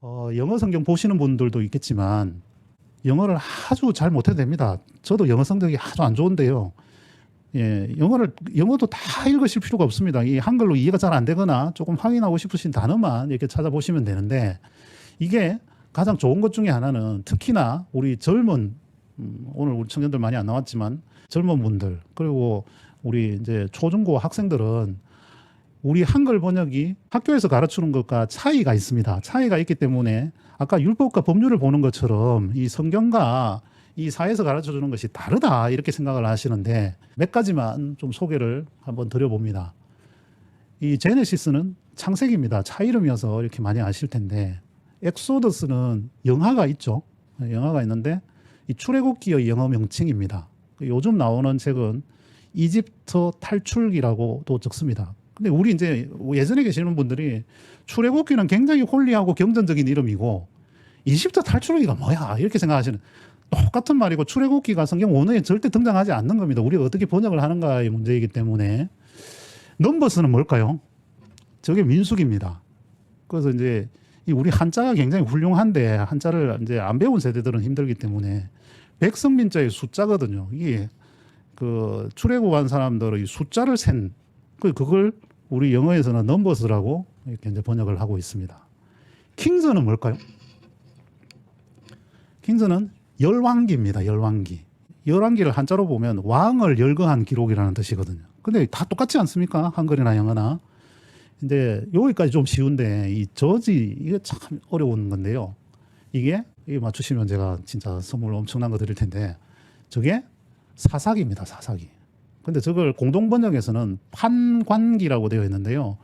어, 영어 성경 보시는 분들도 있겠지만 영어를 아주 잘 못해도 됩니다. 저도 영어 성적이 아주 안 좋은데요. 예, 영어를 영어도 다 읽으실 필요가 없습니다. 이 한글로 이해가 잘 안 되거나 조금 확인하고 싶으신 단어만 이렇게 찾아보시면 되는데 이게 가장 좋은 것 중에 하나는 특히나 우리 젊은 음, 오늘 우리 청년들 많이 안 나왔지만 젊은 분들 그리고 우리 이제 초중고 학생들은 우리 한글 번역이 학교에서 가르치는 것과 차이가 있습니다. 차이가 있기 때문에 아까 율법과 법률을 보는 것처럼 이 성경과 이 사회에서 가르쳐 주는 것이 다르다 이렇게 생각을 하시는데 몇 가지만 좀 소개를 한번 드려봅니다. 이 제네시스는 창세기입니다. 차 이름이어서 이렇게 많이 아실 텐데 엑소더스는 영화가 있죠. 영화가 있는데 이 출애굽기의 영어 명칭입니다. 요즘 나오는 책은 이집트 탈출기라고도 적습니다. 근데 우리 이제 예전에 계시는 분들이 출애굽기는 굉장히 홀리하고 경전적인 이름이고 이집트 탈출기가 뭐야 이렇게 생각하시는 똑같은 말이고 출애굽기가 성경 원어에 절대 등장하지 않는 겁니다. 우리가 어떻게 번역을 하는가의 문제이기 때문에 넘버스는 뭘까요? 저게 민숙입니다. 그래서 이제 이 우리 한자가 굉장히 훌륭한데 한자를 이제 안 배운 세대들은 힘들기 때문에 백성민자의 숫자거든요. 이게 그 출애굽한 사람들의 숫자를 센 그 그걸 우리 영어에서는 넘버스라고 이렇게 이제 번역을 하고 있습니다. 킹스는 뭘까요? 킹스는 열왕기입니다. 열왕기. 열왕기를 한자로 보면 왕을 열거한 기록이라는 뜻이거든요. 근데 다 똑같지 않습니까? 한글이나 영어나. 이제 여기까지 좀 쉬운데 이 저지 이게 참 어려운 건데요. 이게 이게 맞추시면 제가 진짜 선물 엄청난 거 드릴 텐데 저게 사사기입니다. 사사기. 근데 저걸 공동 번역에서는 판관기라고 되어 있는데요.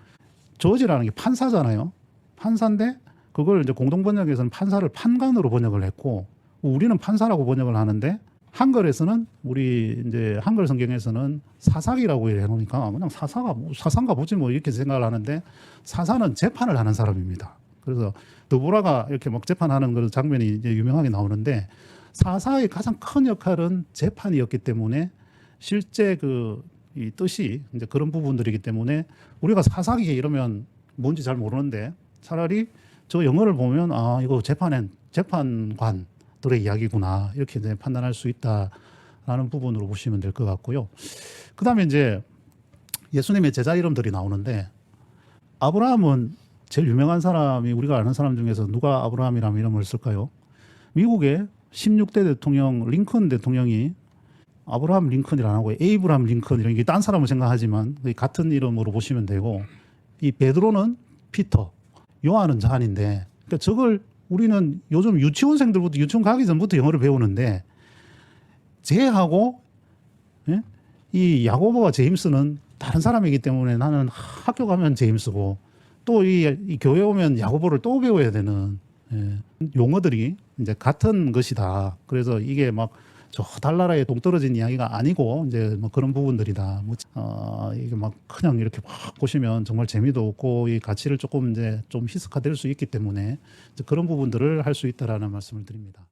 저지라는 게 판사잖아요. 판사인데 그걸 이제 공동 번역에서는 판사를 판관으로 번역을 했고 우리는 판사라고 번역을 하는데 한글에서는 우리 이제 한글 성경에서는 사사기라고 해 놓으니까 그냥 사사가 뭐 사상가 보지 뭐 이렇게 생각을 하는데 사사는 재판을 하는 사람입니다. 그래서 드보라가 이렇게 막 재판하는 그런 장면이 이제 유명하게 나오는데 사사의 가장 큰 역할은 재판이었기 때문에 실제 그 이 뜻이 이제 그런 부분들이기 때문에 우리가 사사기 이러면 뭔지 잘 모르는데 차라리 저 영어를 보면 아 이거 재판엔 재판관들의 이야기구나 이렇게 이제 판단할 수 있다라는 부분으로 보시면 될 것 같고요. 그다음에 이제 예수님의 제자 이름들이 나오는데 아브라함은 제일 유명한 사람이 우리가 아는 사람 중에서 누가 아브라함이라는 이름을 쓸까요? 미국의 16대 대통령 링컨 대통령이 아브라함 링컨이라 안 하고 에이브람 링컨 이런 게 딴 사람을 생각하지만 같은 이름으로 보시면 되고 이 베드로는 피터, 요한은 잔인데 그러니까 저걸 우리는 요즘 유치원생들부터 유치원 가기 전부터 영어를 배우는데 쟤하고 예? 이 야고보와 제임스는 다른 사람이기 때문에 나는 학교 가면 제임스고 또이 교회 오면 야고보를 또 배워야 되는 예, 용어들이 이제 같은 것이다. 그래서 이게 막 저 달나라에 동떨어진 이야기가 아니고 이제 뭐 그런 부분들이다. 뭐 어, 이게 막 그냥 이렇게 막 보시면 정말 재미도 없고 이 가치를 조금 이제 좀 희석화될 수 있기 때문에 그런 부분들을 할 수 있다라는 말씀을 드립니다.